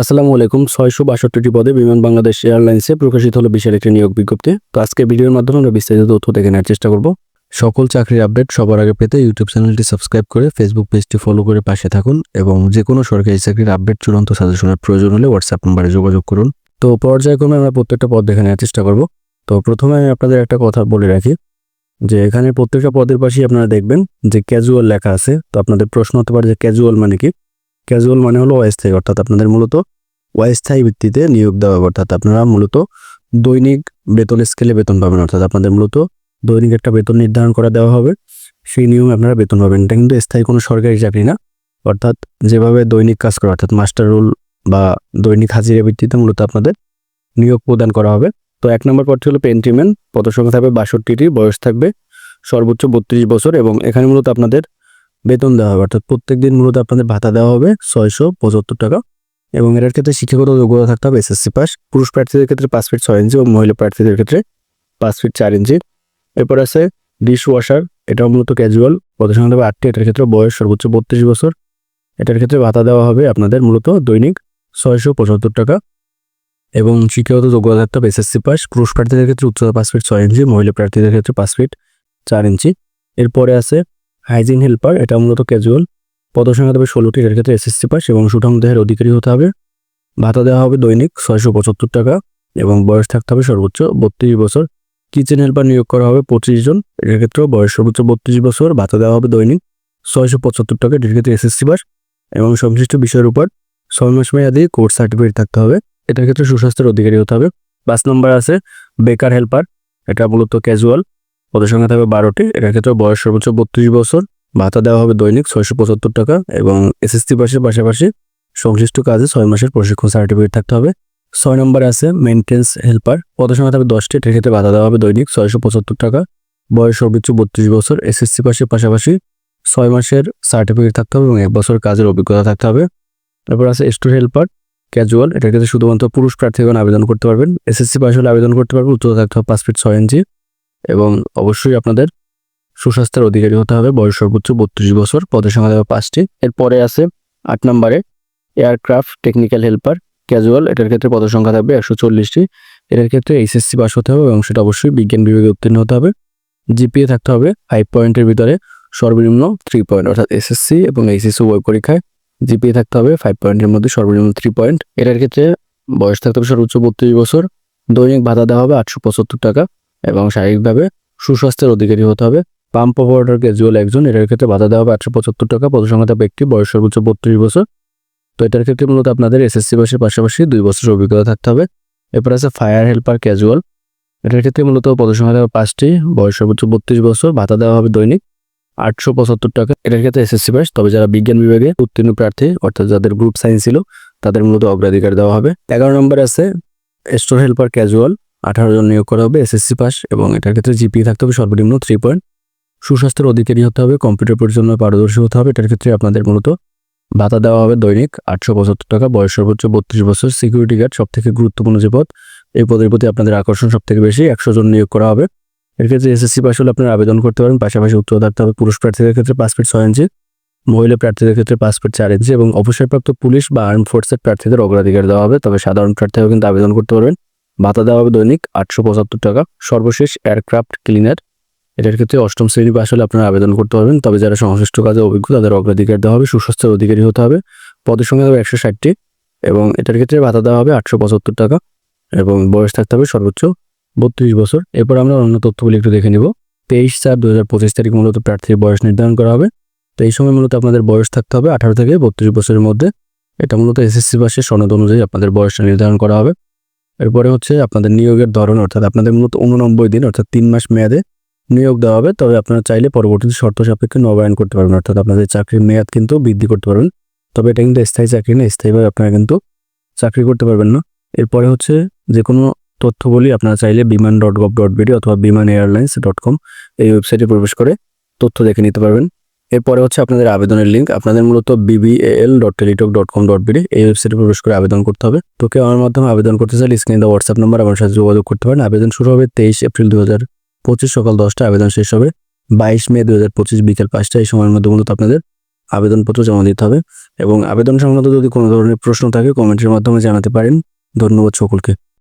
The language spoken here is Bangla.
আসসালামু আলাইকুম, ছয়শো বাষট্টিটি পদে বিমান বাংলাদেশ এয়ারলাইন্সে প্রকাশিত হলো বিশাল একটি নিয়োগ বিজ্ঞপ্তি। তো আজকে ভিডিওর মাধ্যমে আমরা বিস্তারিত তথ্য দেখে নেওয়ার চেষ্টা করব। সকল চাকরির আপডেট সবার আগে পেতে ইউটিউব চ্যানেলটি সাবস্ক্রাইব করে ফেসবুক পেজটি ফলো করে পাশে থাকুন এবং যে কোনো সরকারি চাকরির আপডেট চূড়ান্ত সাজেশনের প্রয়োজন হলে হোয়াটসঅ্যাপ নম্বরে যোগাযোগ করুন। তো পর্যায়ক্রমে আমরা প্রত্যেকটা পদ দেখে নেওয়ার চেষ্টা করব। তো প্রথমে আমি আপনাদের একটা কথা বলে রাখি, যে এখানে প্রত্যেকটা পদের পাশেই আপনারা দেখবেন যে ক্যাজুয়াল লেখা আছে। তো আপনাদের প্রশ্ন হতে পারে যে ক্যাজুয়াল মানে কি? ক্যাজুয়াল মানে হলো অস্থায়ী, অর্থাৎ আপনাদের মূলত অস্থায়ী ভিত্তিতে নিয়োগ দেওয়া হবে। অর্থাৎ আপনারা মূলত দৈনিক বেতন স্কেলে বেতন পাবেন। অর্থাৎ আপনাদের মূলত দৈনিক একটা বেতন নির্ধারণ করে দেওয়া হবে। সেই নিয়মে আপনারা বেতন পাবেন। এটা কিন্তু স্থায়ী কোনো সরকারি চাকরি না। অর্থাৎ যেভাবে দৈনিক কাজ করা, অর্থাৎ মাস্টার রুল বা দৈনিক হাজিরা ভিত্তিতে মূলত আপনাদের নিয়োগ প্রদান করা হবে। তো এক নম্বর পদটি হলো পেন্টিম্যান পদসংখ্যা থাকবে বাষট্টিটি, বয়স থাকবে সর্বোচ্চ বত্রিশ বছর এবং এখানে মূলত আপনাদের বেতন দেওয়া হবে। অর্থাৎ প্রত্যেক দিন মূলত আপনাদের ভাতা দেওয়া হবে ছয়শো পঁচাত্তর টাকা এবং এটার ক্ষেত্রে শিক্ষাগত যোগ্যতা থাকতে হবে এসএসসি পাস পুরুষ প্রার্থীদের ক্ষেত্রে পাঁচ ফিট ছয় ইঞ্চি এবং মহিলা প্রার্থীদের ক্ষেত্রে পাঁচ ফিট চার ইঞ্চি এরপর আছে ডিশ ওয়াশার এটাও মূলত ক্যাজুয়াল পদসংখ্যা থাকবে আটটি, এটার ক্ষেত্রে বয়স সর্বোচ্চ বত্রিশ বছর। এটার ক্ষেত্রে ভাতা দেওয়া হবে আপনাদের মূলত দৈনিক ছয়শো পঁচাত্তর টাকা এবং শিক্ষাগত যোগ্যতা থাকতে হবে এসএসসি পাস পুরুষ প্রার্থীদের ক্ষেত্রে উচ্চতা পাঁচ ফিট ছয় ইঞ্চি মহিলা প্রার্থীদের ক্ষেত্রে পাঁচ ফিট চার ইঞ্চি এরপরে আছে হাইজিন হেল্পার এটা মূলত ক্যাজুয়াল পদসংখ্যা দেবে ষোলোটি এর ক্ষেত্রে এসএসসি পাস এবং সুঠাম দেহের অধিকারী হতে হবে। ভাতা দেওয়া হবে দৈনিক ছয়শো পঁচাত্তর টাকা এবং বয়স থাকতে হবে সর্বোচ্চ বত্রিশ বছর। কিচেন হেল্পার নিয়োগ করা হবে পঁচিশ জন এর ক্ষেত্রেও বয়স সর্বোচ্চ বত্রিশ বছর। ভাতা দেওয়া হবে দৈনিক ছয়শো পঁচাত্তর টাকা এর ক্ষেত্রে এসএসসি পাস এবং সংশ্লিষ্ট বিষয়ের উপর ছয় মাস মেয়াদি কোর্স সার্টিফিকেট থাকতে হবে। এটার ক্ষেত্রে সুস্বাস্থ্যের অধিকারী হতে হবে। পাঁচ নম্বর আছে, বেকার হেল্পার এটা মূলত ক্যাজুয়াল পদের সংখ্যা থাকবে বারোটি। এটার ক্ষেত্রে বয়স সর্বোচ্চ বত্রিশ বছর। ভাতা দেওয়া হবে দৈনিক ছয়শো পঁচাত্তর টাকা এবং এসএসসি পাশের পাশাপাশি সংশ্লিষ্ট কাজে ছয় মাসের প্রশিক্ষণ সার্টিফিকেট থাকতে হবে। ছয় নম্বরে আছে মেনটেন্স হেল্পার পদের সংখ্যা থাকবে দশটি। এটার ক্ষেত্রে ভাতা দেওয়া হবে দৈনিক ছয়শো পঁচাত্তর টাকা। বয়স সর্বোচ্চ বত্রিশ বছর। এসএসসি পাশের পাশাপাশি ছয় মাসের সার্টিফিকেট থাকতে হবে এবং এক বছর কাজের অভিজ্ঞতা থাকতে হবে। তারপর আছে স্টোর হেল্পার ক্যাজুয়াল এটার ক্ষেত্রে শুধুমাত্র পুরুষ প্রার্থীগণ আবেদন করতে পারবেন। এসএসসি পাশ হলে আবেদন করতে পারবেন। উচ্চতা থাকতে হবে পাঁচ ফিট ছয় ইঞ্চি। এবং অবশ্যই আপনাদের সুস্বাস্থ্যের অধিকারী হতে হবে। বয়স সর্বোচ্চ বত্রিশ বছর, পদের সংখ্যা দেওয়া পাঁচটি। এরপরে আছে আট নম্বরে এয়ারক্রাফট টেকনিক্যাল হেল্পার, ক্যাজুয়াল। এটার ক্ষেত্রে পদের সংখ্যা থাকবে একশো চল্লিশটি। এটার ক্ষেত্রে এইচএসসি পাস হতে হবে এবং সেটা অবশ্যই বিজ্ঞান বিভাগে উত্তীর্ণ হতে হবে। জিপিএ থাকতে হবে ফাইভ পয়েন্টের ভিতরে, সর্বনিম্ন থ্রি পয়েন্ট, অর্থাৎ এসএসসি এবং এইচএসসি ওয়েব পরীক্ষায় জিপিএ থাকতে হবে ফাইভ পয়েন্টের মধ্যে, সর্বনিম্ন থ্রি পয়েন্ট। এটার ক্ষেত্রে বয়স থাকতে হবে সর্বোচ্চ বত্রিশ বছর। দৈনিক ভাতা দেওয়া হবে আটশো পঁচাত্তর টাকা। এবং শারীরিকভাবে সুস্বাস্থ্যের অধিকারী হতে হবে। পাম্প অপারেটর ক্যাজুয়াল একজন, এটার ক্ষেত্রে ভাতা দেওয়া হবে আটশো পঁচাত্তর টাকা পদসংখ্যা ব্যক্তি, বয়স সর্বোচ্চ বত্রিশ বছর। তো এটার ক্ষেত্রে মূলত আপনাদের এসএসসি পাশের পাশাপাশি দুই বছরের অভিজ্ঞতা থাকতে হবে। এরপর আছে ফায়ার হেল্পার ক্যাজুয়াল। এটার ক্ষেত্রে মূলত পদসংখ্যা দেওয়া পাঁচটি, বয়স সর্বোচ্চ বত্রিশ বছর ভাতা দেওয়া হবে দৈনিক আটশো পঁচাত্তর টাকা। এটার ক্ষেত্রে এসএসসি পাস, তবে যারা বিজ্ঞান বিভাগে উত্তীর্ণ প্রার্থী, অর্থাৎ যাদের গ্রুপ সায়েন্স ছিল, তাদের মূলত অগ্রাধিকার দেওয়া হবে। এগারো নম্বর আছে স্টোর হেল্পার ক্যাজুয়াল। আঠারো জন নিয়োগ করা হবে এসএসসি পাস এবং এটার ক্ষেত্রে জিপি থাকতে হবে সর্বনিম্ন থ্রি পয়েন্ট সুস্বাস্থ্যের অধিকারী হতে হবে কম্পিউটার পরিচালনায় পারদর্শী হতে হবে, এটার ক্ষেত্রে আপনাদের মূলত ভাতা দেওয়া হবে দৈনিক আটশো পঁচাত্তর টাকা, বয়স সর্বোচ্চ বত্রিশ বছর সিকিউরিটি গার্ড সব থেকে গুরুত্বপূর্ণ যে পদ, এই পদের প্রতি আপনাদের আকর্ষণ সব থেকে বেশি, একশো জন নিয়োগ করা হবে। এর ক্ষেত্রে এসএসসি পাস হলে আপনারা আবেদন করতে পারেন, পাশাপাশি উত্তর থাকতে হবে পুরুষ প্রার্থীদের ক্ষেত্রে পাঁচ ফিট ছয় ইঞ্চি মহিলা প্রার্থীদের ক্ষেত্রে পাঁচ ফিট চার ইঞ্চি এবং অবসরপ্রাপ্ত পুলিশ বা আর্ম ফোর্সের প্রার্থীদের অগ্রাধিকার দেওয়া হবে, তবে সাধারণ প্রার্থীরাও কিন্তু আবেদন করতে পারবেন। ভাতা দেওয়া হবে দৈনিক আটশো পঁচাত্তর টাকা। সর্বশেষ এয়ারক্রাফট ক্লিনার এটার ক্ষেত্রে অষ্টম শ্রেণি পাশ হলে আপনারা আবেদন করতে পারবেন। তবে যারা সংশ্লিষ্ট কাজে অভিজ্ঞ, তাদের অগ্রাধিকার দেওয়া হবে, সুস্বাস্থ্যের অধিকারী হতে হবে। পদের সংখ্যা হবে একশো ষাটটি এবং এটার ক্ষেত্রে ভাতা দেওয়া হবে আটশো পঁচাত্তর টাকা এবং বয়স থাকতে হবে সর্বোচ্চ বত্রিশ বছর। এরপর আমরা অন্য তথ্যগুলি একটু দেখে নিব। তেইশ চার দু হাজার পঁচিশ তারিখ মূলত প্রার্থীর বয়স নির্ধারণ করা হবে। তো এই সময় মূলত আপনাদের বয়স থাকতে হবে আঠারো থেকে বত্রিশ বছরের মধ্যে। এটা মূলত এসএসসি পাশের সনদ অনুযায়ী আপনাদের বয়সটা নির্ধারণ করা হবে। এরপরে হচ্ছে আপনাদের নিয়োগের ধরন, অর্থাৎ আপনাদের মূলত উননব্বই দিন, অর্থাৎ তিন মাস মেয়াদে নিয়োগ দেওয়া হবে। তবে আপনারা চাইলে পরবর্তীতে শর্ত সাপেক্ষে নবায়ন করতে পারবেন, অর্থাৎ আপনাদের চাকরির মেয়াদ কিন্তু বৃদ্ধি করতে পারবেন। তবে এটা কিন্তু স্থায়ী চাকরি না, স্থায়ীভাবে আপনারা কিন্তু চাকরি করতে পারবেন না। এরপরে হচ্ছে যে কোনো তথ্যগুলি আপনারা চাইলে বিমান ডট গভ ডট বিডি অথবা বিমান এয়ারলাইন্স ডট কম এই ওয়েবসাইটে প্রবেশ করে তথ্য দেখে নিতে পারবেন। এরপরে হচ্ছে আপনাদের আবেদনের লিঙ্ক আপনাদের মূলত BBL dot Teletalk dot com dot BD এই ওয়েবসাইটে প্রবেশ করে আবেদন করতে হবে। তো কেউ আমার মাধ্যমে আবেদন করতে চাইলে স্ক্রিনে দেওয়া হোয়াটসঅ্যাপ নাম্বার আমার সাথে যোগাযোগ করতে পারেন। আবেদন শুরু হবে তেইশ এপ্রিল দু হাজার পঁচিশ সকাল দশটা আবেদন শেষ হবে বাইশ মে দু হাজার পঁচিশ বিকেল পাঁচটা এই সময়ের মধ্যে মূলত আপনাদের আবেদনপত্র জমা দিতে হবে। এবং আবেদন সংক্রান্ত যদি কোনো ধরনের প্রশ্ন থাকে কমেন্টের মাধ্যমে জানাতে পারেন। ধন্যবাদ সকলকে।